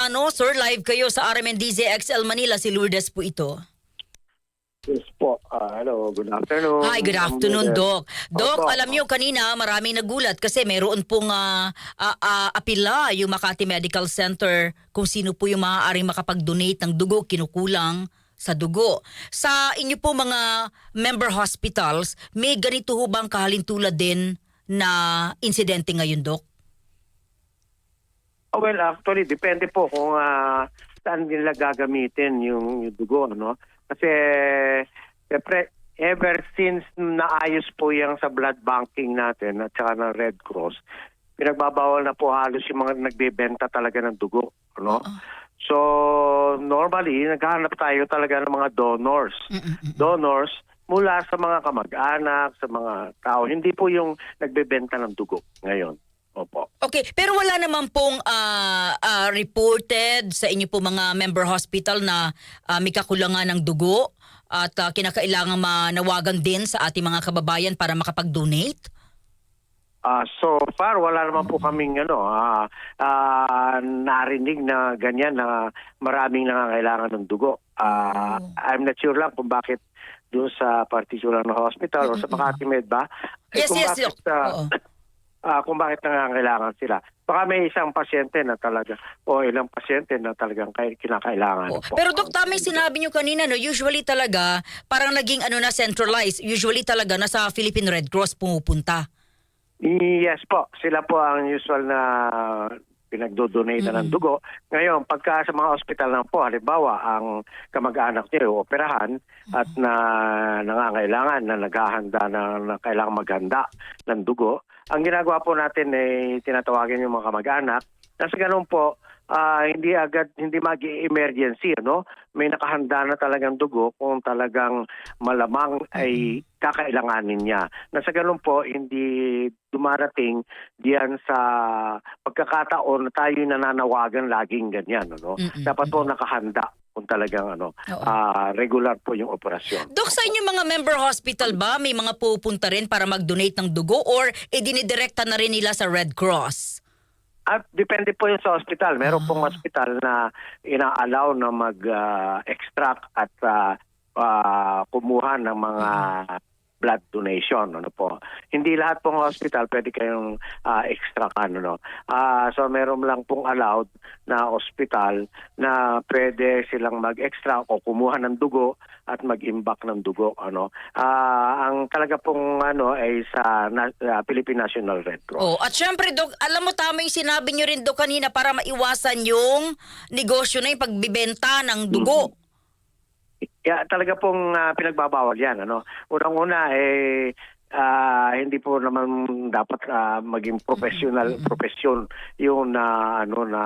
Ano, sir, live kayo sa RMNDZ XL Manila. Si Lourdes po ito. Yes po. Ah, hello, good afternoon. Hi, good afternoon, Doc. Doc, alam niyo kanina maraming nagulat kasi mayroon pong ah, ah, ah, apila yung Makati Medical Center kung sino po yung maaaring makapag-donate ng dugo, kinukulang sa dugo. Sa inyo po mga member hospitals, may ganito ho bang kahalintulad din na insidente ngayon, Doc? Well, actually, depende po kung ah, saan nila gagamitin yung, yung dugo, ano? Kasi, siyempre, ever since naayos po yung sa blood banking natin at saka ng Red Cross, pinagbabawal na po halos yung mga nagbebenta talaga ng dugo, ano? So, normally, naghahanap tayo talaga ng mga donors. Donors mula sa mga kamag-anak, sa mga tao. Hindi po yung nagbebenta ng dugo ngayon. Okay, pero wala naman pong ah, ah, reported sa inyo po mga member hospital na ah, may kakulangan ng dugo at ah, kinakailangan manawagan din sa ating mga kababayan para makapag-donate? Ah, so far wala naman po kaming ano ah, ah, narinig na ganyan na maraming nangangailangan ng dugo. Ah, I'm not sure lang kung bakit doon sa particular na hospital o sa Makati Med ba? Yes, kung yes, bakit, Doc. ah, Oo. Ah, kung bakit nangangailangan sila. Baka may isang pasyente na talaga o ilang pasyente na talagang kay, kinakailangan Oo. po. Pero Dok, tama yung sinabi nyo kanina, no? usually talaga parang naging ano na centralized. Usually talaga nasa Philippine Red Cross pumupunta. Yes po, sila po ang usual na pinagdodonate ng dugo. Ngayon, pagka sa mga ospital na po, halimbawa, ang kamag-anak niyo operahan at na nangangailangan na naghahanda na, na kailangan maghanda ng dugo, ang ginagawa po natin ay tinatawagan yung mga kamag-anak. Na sa ganun po, ah, hindi agad, hindi mag-emergency, ano? May nakahanda na talagang dugo kung talagang malamang ay kakailanganin niya. Na sa ganun po, hindi dumarating diyan sa pagkakataon na tayo nananawagan laging ganyan? Mm-mm. Dapat po nakahanda kung talagang ano, Oo. ah, regular po yung operasyon. Dok, sa inyo mga member hospital ba, may mga pupunta rin para mag-donate ng dugo or idinidirekta na rin nila sa Red Cross? At depende po yun sa hospital. Meron pong hospital na ina-allow na mag-extract at ah, ah, kumuha ng mga blood donation ano po. Hindi lahat pong hospital pwede kayong ah, extractan ano. Ah, so meron lang pong allowed na hospital na pwede silang mag-extract o kumuha ng dugo at mag-imbak ng dugo ano. Ah, ang talaga pong ano ay sa na, ah, Philippine National Red Cross. Oh, at syempre, Dok, alam mo tama yung sinabi nyo rin, Dok, kanina para maiwasan yung negosyo na yung pagbibenta ng dugo. Yeah, talaga pong ah, pinagbabawal 'yan, ano. Unang-una eh ah, hindi po naman dapat ah, maging professional profesyon yung na ano na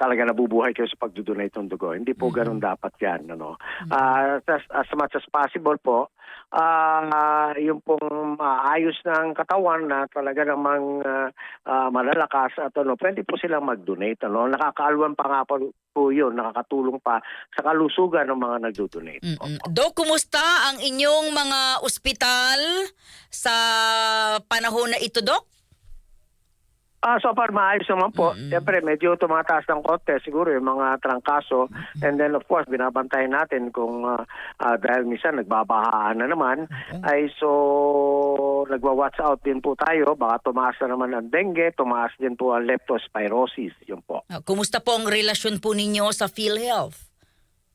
talaga nabubuhay kayo sa pagdodonate ng dugo. Hindi po ganun dapat 'yan, ano. Ah, as, as much as possible po ah yung pong maayos ng katawan na talaga namang ah, ah, malalakas at ano, pwede po silang mag-donate. Ano? Nakakaalwan pa nga po, po yun, nakakatulong pa sa kalusugan ng mga nagdo-donate. Mm-mm. Dok, kumusta ang inyong mga ospital sa panahon na ito, Dok? Ah, so far maayos naman po. Siyempre, medyo tumataas ng konti siguro yung mga trangkaso. And then of course, binabantayan natin kung ah, ah, dahil minsan nagbabahaan na naman, ay so nagwa-watch out din po tayo. Baka tumaas na naman ang dengue, tumaas din po ang leptospirosis. Yun po. Ah, Kumusta po ang relasyon po ninyo sa PhilHealth?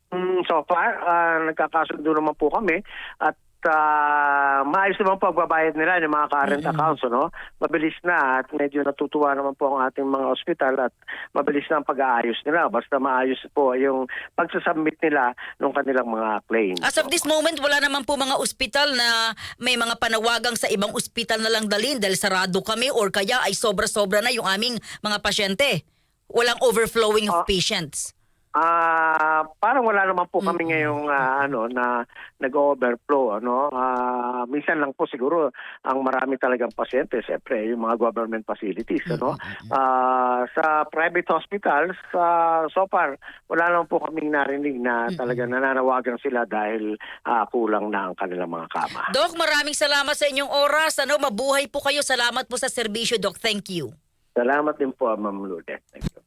Mm, so far, ah, nagkakasundo naman po kami at ah, maayos naman po ang babayad nila ng mga current accounts. Ano? Mabilis na at medyo natutuwa naman po ang ating mga ospital at mabilis na ang pag-aayos nila. Basta maayos po yung pagsasubmit nila ng kanilang mga claims. As of this moment, wala naman po mga ospital na may mga panawagang sa ibang ospital na lang dalhin dahil sarado kami or kaya ay sobra-sobra na yung aming mga pasyente. Walang overflowing of Ah. patients. Ah, parang wala naman po kami ngayong ah, ano na nag-overflow ano. Ah, minsan lang po siguro ang marami talagang pasyente, siyempre yung mga government facilities ano. Ah, sa private hospitals, sa so far wala naman po kaming narinig na talaga nananawagan sila dahil ah, kulang na ang kanilang mga kama. Doc, maraming salamat sa inyong oras. Ano, mabuhay po kayo. Salamat po sa serbisyo, Doc. Thank you. Salamat din po, Ma'am Lourdes. Thank you.